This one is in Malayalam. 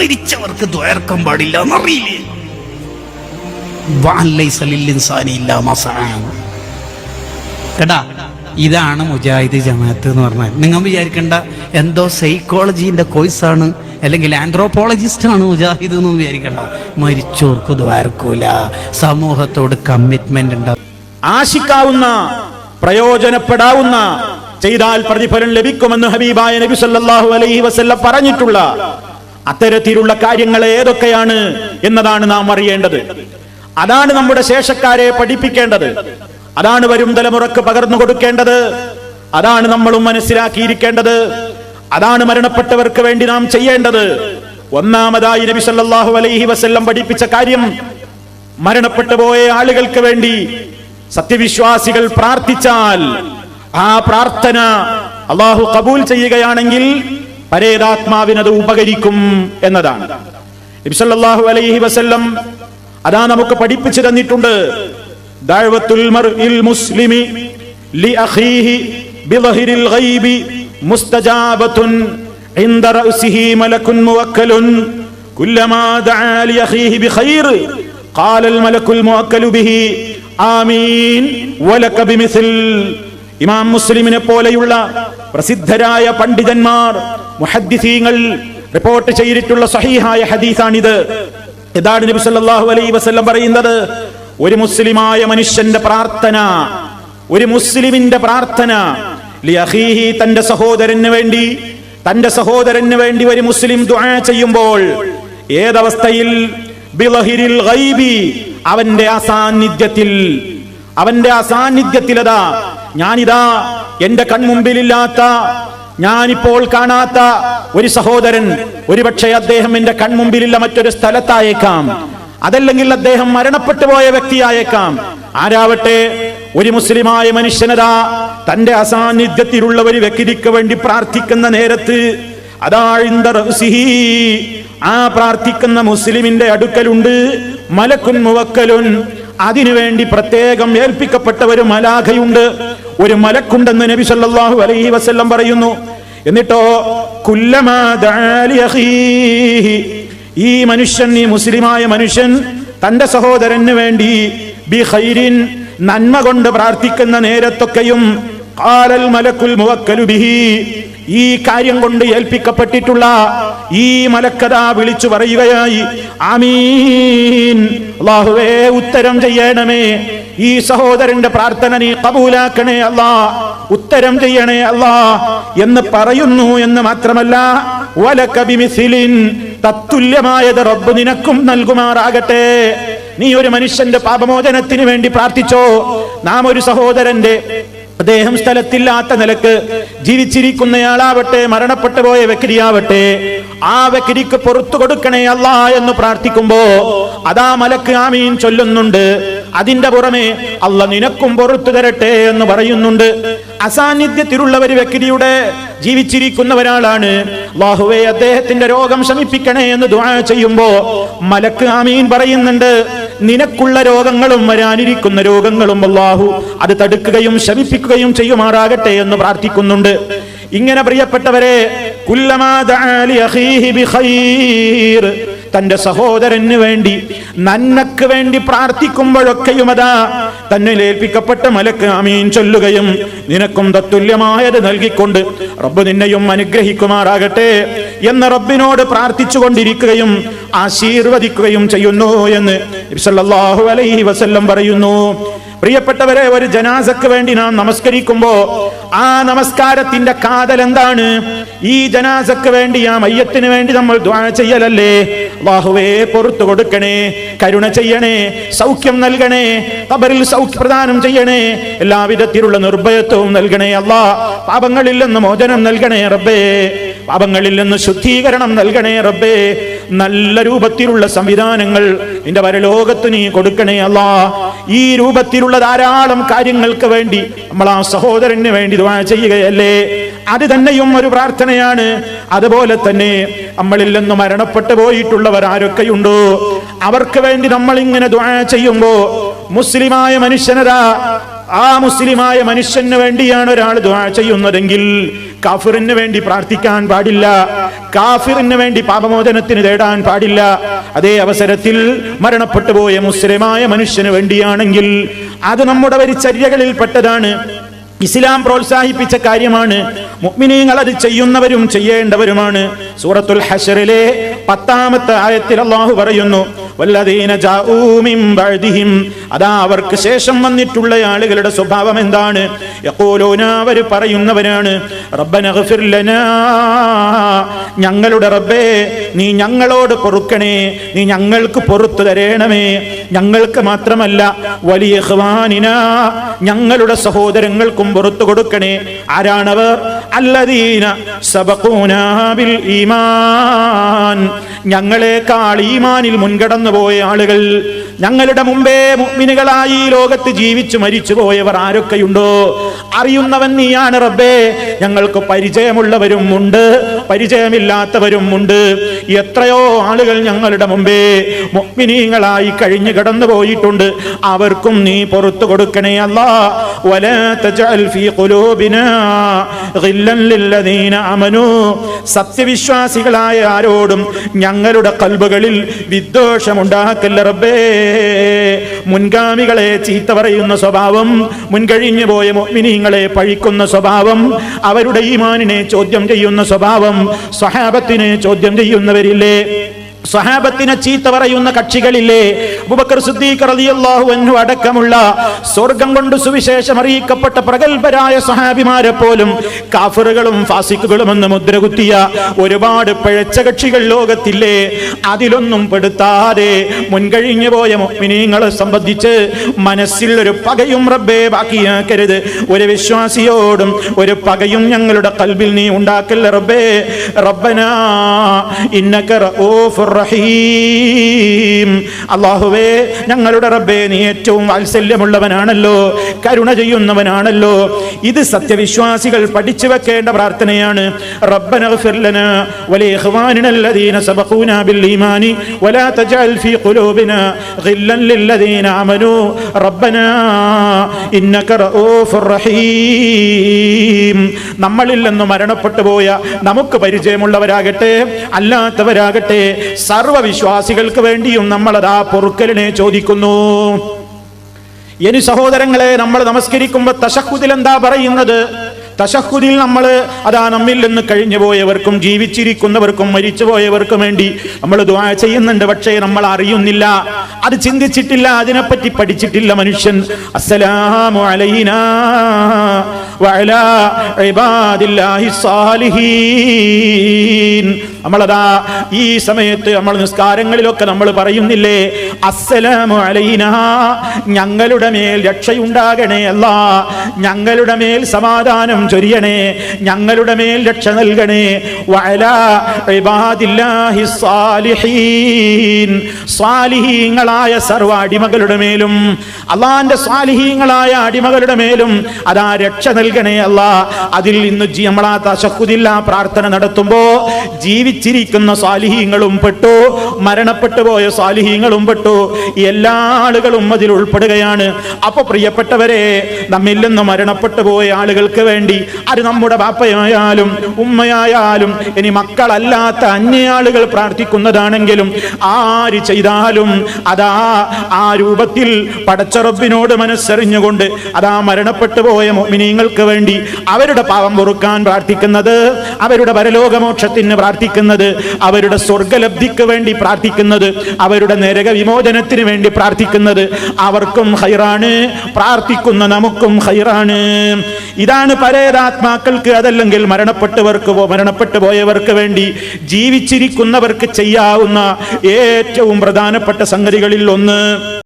മരിച്ചവർക്ക് ദ്വയർക്കം പാടില്ല. കേട്ടാ ഇതാണ് മുജാഹിദ് ജമാഅത്ത് എന്ന് പറഞ്ഞാൽ നിങ്ങൾ വിചാരിക്കേണ്ട എന്തോ സൈക്കോളജിന്റെ കോഴ്സാണ് അല്ലെങ്കിൽ ആന്ത്രോപോളജിസ്റ്റ് ആണ് മുജാഹിദ് എന്ന് വിചാരിക്കേണ്ട. മരിച്ചോർക്ക് ദ്വാരക്കൂല സമൂഹത്തോട് കമ്മിറ്റ്മെന്റ് ഉണ്ടാവും ആശിക്കാവുന്ന പ്രയോജനപ്പെടാവുന്ന ചെയ്താൽ പ്രതിഫലം ലഭിക്കുമെന്ന് ഹബീബായ നബി സല്ലല്ലാഹു അലൈഹി വസല്ലം പറഞ്ഞിട്ടുള്ള അത്തരത്തിലുള്ള കാര്യങ്ങൾ ഏതൊക്കെയാണ് എന്നതാണ് നാം അറിയേണ്ടത്. അതാണ് നമ്മുടെ ശേഷക്കാരെ പഠിപ്പിക്കേണ്ടത്. അതാണ് വരും തലമുറയ്ക്ക് പകർന്നു കൊടുക്കേണ്ടത്. അതാണ് നമ്മളും മനസ്സിലാക്കിയിരിക്കേണ്ടത്. അതാണ് മരണപ്പെട്ടവർക്ക് വേണ്ടി നാം ചെയ്യേണ്ടത്. ഒന്നാമതായി നബി സല്ലാഹു അലൈഹി വസ്ല്ലം പഠിപ്പിച്ച കാര്യം മരണപ്പെട്ടു പോയ ആളുകൾക്ക് വേണ്ടി സത്യവിശ്വാസികൾ പ്രാർത്ഥിച്ചാൽ ആ പ്രാർത്ഥന അള്ളാഹു കബൂൽ ചെയ്യുകയാണെങ്കിൽ പരേതാത്മാവിനത് ഉപകരിക്കും എന്നതാണ് നബിസല്ലാഹു അലൈഹി വസല്ലം അതാ നമുക്ക് പഠിപ്പിച്ചു തന്നിട്ടുണ്ട് ദഅവത്തുൽ മർഇൽ മുസ്ലിമി ലി അഖീഹി ബിളഹിരിൽ ഗൈബി മുസ്തജാബത്തുൻ عند رأسه ملك موكل كلما دعا لأخيه بخير قال الملك الموكل به ആമീൻ വലക ബിമിസിൽ ഇമാം മുസ്ലിമിനെ പോലെയുള്ള പ്രസിദ്ധരായ പണ്ഡിതന്മാർ മുഹദ്ദിസീങ്ങൾ റിപ്പോർട്ട് ചെയ്തിട്ടുള്ള സഹീഹായ ഹദീസാണിത്. ഇതാണ് നബി സല്ലല്ലാഹു അലൈഹി വസല്ലം പറയുന്നത് ഒരു മുസ്ലിമായ മനുഷ്യന്റെ പ്രാർത്ഥന ഒരു മുസ്ലിമിന്റെ പ്രാർത്ഥന ലിയഖീഹി തന്റെ സഹോദരന് വേണ്ടി തന്റെ സഹോദരന് വേണ്ടി ഒരു മുസ്ലിം ദുആ ചെയ്യുമ്പോൾ ഏതവസ്ഥയിൽ? ബിളഹിരിൽ ഗൈബി അവന്റെ അസാന്നിധ്യത്തിൽ. അവന്റെ അസാന്നിധ്യത്തിലതാ ഞാനിതാ എന്റെ കൺമുമ്പിലില്ലാത്ത ഞാനിപ്പോൾ കാണാത്ത ഒരു സഹോദരൻ ഒരുപക്ഷെ അദ്ദേഹം എന്റെ കൺമുമ്പിലുള്ള മറ്റൊരു സ്ഥലത്തായേക്കാം. അതല്ലെങ്കിൽ അദ്ദേഹം മരണപ്പെട്ടു പോയ വ്യക്തിയായേക്കാം. ആരാവട്ടെ ഒരു മുസ്ലിമായ മനുഷ്യനതാ തന്റെ അസാന്നിധ്യത്തിലുള്ള ഒരു വ്യക്തിക്ക് വേണ്ടി പ്രാർത്ഥിക്കുന്ന നേരത്ത് ആ പ്രാർത്ഥിക്കുന്ന മുസ്ലിമിന്റെ അടുക്കലുണ്ട് മലക്കുൻ മുവക്കലുൻ. അതിനുവേണ്ടി പ്രത്യേകം ഏൽപ്പിക്കപ്പെട്ട ഒരു മലാഖയുണ്ട്. ഒരു മലക്കുണ്ടെന്ന് നബി സല്ലല്ലാഹു അലൈഹി വസല്ലം പറയുന്നു എന്നിട്ടോ. ഈ മനുഷ്യൻ ഈ മുസ്ലിമായ മനുഷ്യൻ തന്റെ സഹോദരന് വേണ്ടി ബി ഖൈരിൻ നന്മ കൊണ്ട് പ്രാർത്ഥിക്കുന്ന നേരത്തൊക്കെയും ഖാലൽ മലക്കുൽ മുവക്കലു ബിഹി ഈ കാര്യം കൊണ്ട് ഏൽപ്പിക്കപ്പെട്ടിട്ടുള്ള ഈ മലക്കഥ വിളിച്ചു പറയുകയായി. ആമീൻ. ഉത്തരം ചെയ്യണമേ. ഈ സഹോദരന്റെ പ്രാർത്ഥന നീ കബൂലാക്കണേ അല്ലാ. ഉത്തരം ചെയ്യണേ അല്ലാ എന്ന് പറയുന്നു എന്ന് മാത്രമല്ല വലക ബിമിസിലിൻ തത്തുല്യമായത് റബ്ബ് നിനക്കും നൽകുമാറാകട്ടെ. നീ ഒരു മനുഷ്യന്റെ പാപമോചനത്തിന് വേണ്ടി പ്രാർത്ഥിച്ചോ. നാം ഒരു സഹോദരന്റെ അദ്ദേഹം സ്ഥലത്തില്ലാത്ത നിലയ്ക്ക് ജീവിച്ചിരിക്കുന്നയാളാവട്ടെ മരണപ്പെട്ടു പോയ വ്യക്തിയാവട്ടെ ആ വ്യക്തിക്ക് പുറത്തു കൊടുക്കണേ അല്ല എന്ന് പ്രാർത്ഥിക്കുമ്പോ അതാ മലക്ക് ആമീൻ ചൊല്ലുന്നുണ്ട്. അതിന്റെ പുറമെ അല്ല നിനക്കും പുറത്തു തരട്ടെ എന്ന് പറയുന്നുണ്ട്. അസാന്നിധ്യത്തിലുള്ള ഒരു വ്യക്തിയുടെ ജീവിച്ചിരിക്കുന്ന ഒരാളാണ് അല്ലാഹുവേ അദ്ദേഹത്തിന്റെ രോഗം ശമിപ്പിക്കണേ എന്ന് ദുആ ചെയ്യുമ്പോ മലക്ക് ആമീൻ പറയുന്നുണ്ട്. നിനക്കുള്ള രോഗങ്ങളും വരാനിരിക്കുന്ന രോഗങ്ങളും അള്ളാഹു അത് തടുക്കുകയും ശമിപ്പിക്കുകയും ചെയ്യുമാറാകട്ടെ എന്ന് പ്രാർത്ഥിക്കുന്നുണ്ട്. ഇങ്ങനെ പ്രിയപ്പെട്ടവരെ തന്റെ സഹോദരന് വേണ്ടി നന്മക്ക് വേണ്ടി പ്രാർത്ഥിക്കുമ്പോഴൊക്കെയും അതാ തന്നെ ഏൽപ്പിക്കപ്പെട്ട മലക്ക് അമീൻ ചൊല്ലുകയും നിനക്കും തത്തുല്യമായത് നൽകിക്കൊണ്ട് റബ്ബ് നിന്നെയും അനുഗ്രഹിക്കുമാറാകട്ടെ എന്ന് റബ്ബിനോട് പ്രാർത്ഥിച്ചുകൊണ്ടിരിക്കുകയും ആശീർവദിക്കുകയും ചെയ്യുന്നു എന്ന് സല്ലല്ലാഹു അലൈഹി വസല്ലം പറയുന്നു പ്രിയപ്പെട്ടവരെ ഒരു ജനാസക്ക് വേണ്ടി നാം നമസ്കരിക്കുമ്പോ ആ നമസ്കാരത്തിന്റെ കാതൽ എന്താണ്? ഈ ജനാസക്ക് വേണ്ടി ആ മയ്യത്തിന് വേണ്ടി നമ്മൾ ചെയ്യലല്ലേ? അല്ലാഹുവേ പുറത്തു കൊടുക്കണേ കരുണ ചെയ്യണേ സൗഖ്യം നൽകണേ കബറിൽ സൗഖ്യ പ്രദാനം ചെയ്യണേ എല്ലാവിധത്തിലുള്ള നിർഭയത്വവും നൽകണേ അല്ല പാപങ്ങളിൽ നിന്ന് മോചനം നൽകണേ റബ്ബേ. പാപങ്ങളിൽ നിന്ന് ശുദ്ധീകരണം നൽകണേ റബ്ബേ. നല്ല രൂപത്തിലുള്ള സംവിധാനങ്ങൾ നിന്റെ വരലോകത്ത് നീ കൊടുക്കണേ അല്ല. ഈ രൂപത്തിലുള്ള ധാരാളം കാര്യങ്ങൾക്ക് വേണ്ടി നമ്മൾ ആ സഹോദരന് വേണ്ടി ദുആ ചെയ്യുകയല്ലേ. അത് തന്നെയും ഒരു പ്രാർത്ഥനയാണ്. അതുപോലെ തന്നെ നമ്മളിൽ നിന്ന് മരണപ്പെട്ടു പോയിട്ടുള്ളവർ ആരൊക്കെയുണ്ടോ? അവർക്ക് വേണ്ടി നമ്മൾ ഇങ്ങനെ ദുആ ചെയ്യുമ്പോ മുസ്ലിമായ മനുഷ്യനതാ. ആ മുസ്ലിമായ മനുഷ്യന് വേണ്ടിയാണ് ഒരാൾ ദുആ ചെയ്യുന്നതെങ്കിൽ കാഫിറിന് വേണ്ടി പ്രാർത്ഥിക്കാൻ പാടില്ല. കാഫിറിന് വേണ്ടി പാപമോചനത്തിന് തേടാൻ പാടില്ല. അതേ അവസരത്തിൽ മരണപ്പെട്ടു പോയ മുസ്ലിമായ മനുഷ്യന് വേണ്ടിയാണെങ്കിൽ അത് നമ്മുടെ പരിചര്യകളിൽ പെട്ടതാണ് ഇസ്ലാം പ്രോത്സാഹിപ്പിച്ച കാര്യമാണ്. മുഗ്മിനീങ്ങൾ അത് ചെയ്യുന്നവരും ചെയ്യേണ്ടവരുമാണ്. സൂറത്തുൽ ഹഷറിലെ പത്താമത്തെ ആയത്തിൽ അള്ളാഹു പറയുന്നു അതാ അവർക്ക് ശേഷം വന്നിട്ടുള്ള ആളുകളുടെ സ്വഭാവം എന്താണ്? അവർ പറയുന്നവരാണ് ഞങ്ങളുടെ റബ്ബേ നീ ഞങ്ങളോട് പൊറുക്കണേ നീ ഞങ്ങൾക്ക് പൊറത്തു തരേണമേ. ഞങ്ങൾക്ക് മാത്രമല്ല വലിയ ഞങ്ങളുടെ സഹോദരങ്ങൾക്കും പുറത്തു കൊടുക്കണേ. ആരാണവർ? അല്ലദീന സബഖൂനാ ബിൽ ഈമാൻ. ഞങ്ങളെക്കാൾ ഈമാനിൽ മുൻകടന്നു പോയ ആളുകൾ ഞങ്ങളുടെ മുമ്പേ മുഅ്മിനുകളായി ഈ ലോകത്ത് ജീവിച്ചു മരിച്ചു പോയവർ ആരൊക്കെയുണ്ടോ? അറിയുന്നവൻ നീയാണ് റബ്ബേ. ഞങ്ങൾക്ക് പരിചയമുള്ളവരും ഉണ്ട്. പരിചയമില്ലാത്തവരും ഉണ്ട് എത്രയോ ആളുകൾ ഞങ്ങളുടെ മുമ്പേ മുഗ്മിനീങ്ങളായി കഴിഞ്ഞു കിടന്നു പോയിട്ടുണ്ട് അവർക്കും നീ പുറത്തു കൊടുക്കണേ അല്ലാ. സത്യവിശ്വാസികളായ ആരോടും ഞങ്ങളുടെ കൽബുകളിൽ വിദ്വേഷമുണ്ടാക്കല്ല റബ്ബേ. മുൻഗാമികളെ ചീത്ത പറയുന്ന സ്വഭാവം മുൻകഴിഞ്ഞു പോയ മോമിനിങ്ങളെ പഴിക്കുന്ന സ്വഭാവം അവരുടെ ഈമാനിനെ ചോദ്യം ചെയ്യുന്ന സ്വഭാവം സ്വഹാബത്തിനെ ചോദ്യം ചെയ്യുന്നവരില്ലേ? സ്വഹാബത്തിനെ ചീത്ത പറയുന്ന കക്ഷികളില്ലേ? അബൂബക്കർ സിദ്ദീഖ് റളിയല്ലാഹു അൻഹു അടക്കമുള്ള സ്വർഗം കൊണ്ട് സുവിശേഷം അറിയിക്കപ്പെട്ട പ്രഗത്ഭരായ സ്വഹാബിമാരെ പോലും കാഫറുകളും ഫാസിക്കുകളും എന്ന് മുദ്രകുത്തിയ ഒരുപാട് പിഴച്ച കക്ഷികൾ ലോകത്തില്ലേ? അതിലൊന്നും പെടുത്താതെ മുൻകഴിഞ്ഞു പോയ മുഅ്മിനീങ്ങളെ സംബന്ധിച്ച് മനസ്സിൽ ഒരു പകയും റബ്ബേ ബാക്കിയാക്കരുത്. ഒരു വിശ്വാസിയോടും ഒരു പകയും ഞങ്ങളുടെ കൽബിൽ നീ ഉണ്ടാക്കല്ല റബ്ബേ. റബ്ബനാ ഇന്നക റഊഫുർ റഹീം അള്ളാഹുവേ ഞങ്ങളുടെ റബ്ബേ നീ ഏറ്റവും വാത്സല്യമുള്ളവനാണല്ലോ കരുണ ചെയ്യുന്നവനാണല്ലോ ഇത് സത്യവിശ്വാസികൾ പഠിച്ചു വെക്കേണ്ട പ്രാർത്ഥനയാണ് റബ്ബന اغفر لنا ولإخواننا الذين سبقونا بالإيمان ولا تجعل في قلوبنا غلا للذين آمنوا ربنا إنك رؤوف رحيم നമ്മളിൽ നിന്ന് മരണപ്പെട്ടു പോയ നമുക്ക് പരിചയമുള്ളവരാകട്ടെ അല്ലാത്തവരാകട്ടെ സർവവിശ്വാസികൾക്ക് വേണ്ടിയും നമ്മൾ നമ്മളതാ പൊറുക്കലിനെ ചോദിക്കുന്നു. ഇനി സഹോദരങ്ങളെ നമ്മൾ നമസ്കരിക്കുമ്പോൾ തശഹുദിൽ എന്താ പറയുന്നത്? തശഹുദിൽ നമ്മൾ അതാ നമ്മിൽ നിന്ന് കഴിഞ്ഞു പോയവർക്കും ജീവിച്ചിരിക്കുന്നവർക്കും മരിച്ചു പോയവർക്കും വേണ്ടി നമ്മൾ ദുആ ചെയ്യുന്നുണ്ട്. പക്ഷേ നമ്മൾ അറിയുന്നില്ല അത് ചിന്തിച്ചിട്ടില്ല അതിനെപ്പറ്റി പഠിച്ചിട്ടില്ല മനുഷ്യൻ. അസ്സലാമു വഅലാ ഇബാദില്ലാഹി നമ്മളതാ ഈ സമയത്ത് നമ്മൾ നിസ്കാരങ്ങളിലൊക്കെ നമ്മൾ പറയുന്നില്ലേ അസ്സലാമു അലൈനാ ഞങ്ങളുടെ മേൽ രക്ഷയുണ്ടാകണേ അല്ല ഞങ്ങളുടെ മേൽ സമാധാനം ചൊരിയണേ ഞങ്ങളുടെ മേൽ രക്ഷ നൽകണേ വഅലാ ഇബാദില്ലാഹി സാലിഹീൻ സ്വാലിഹീങ്ങളായ സർവ അടിമകളുടെ മേലും അള്ളാന്റെ സ്വാലിഹീങ്ങളായ അടിമകളുടെ മേലും അതാ രക്ഷ നൽകണേ അല്ല. അതിൽ നിന്ന് നമ്മളാ തശക്കുതില്ല പ്രാർത്ഥന നടത്തുമ്പോ ജീവിച്ചിരിക്കുന്ന സാലിഹീങ്ങളും പെട്ടു മരണപ്പെട്ടു പോയ സാലിഹീങ്ങളും പെട്ടു എല്ലാ ആളുകളും അതിൽ ഉൾപ്പെടുകയാണ്. അപ്പൊ പ്രിയപ്പെട്ടവരെ നമ്മിൽ നിന്ന് മരണപ്പെട്ടു പോയ ആളുകൾക്ക് വേണ്ടി അത് നമ്മുടെ ബാപ്പയായാലും ഉമ്മയായാലും ഇനി മക്കളല്ലാത്ത അന്യയാളുകൾ പ്രാർത്ഥിക്കുന്നതാണെങ്കിലും ആര് ചെയ്താലും അതാ ആ രൂപത്തിൽ പടച്ചറബിനോട് മനസ്സറിഞ്ഞുകൊണ്ട് അതാ മരണപ്പെട്ടു പോയ മോമിനീങ്ങൾക്ക് വേണ്ടി അവരുടെ പാവം പൊറുക്കാൻ പ്രാർത്ഥിക്കുന്നത് അവരുടെ പരലോകമോക്ഷത്തിന് പ്രാർത്ഥിക്കുന്നത് അവരുടെ സ്വർഗലബ്ധിക്ക് വേണ്ടി പ്രാർത്ഥിക്കുന്നത് അവരുടെ നരക വിമോചനത്തിന് വേണ്ടി പ്രാർത്ഥിക്കുന്നത് അവർക്കും ഹൈറാണ് പ്രാർത്ഥിക്കുന്ന നമുക്കും ഹൈറാണ്. ഇതാണ് പരേതാത്മാക്കൾക്ക് അതല്ലെങ്കിൽ മരണപ്പെട്ടവർക്ക് മരണപ്പെട്ടു പോയവർക്ക് വേണ്ടി ജീവിച്ചിരിക്കുന്നവർക്ക് ചെയ്യാവുന്ന ഏറ്റവും പ്രധാനപ്പെട്ട സംഗതികളിൽ ഒന്ന്.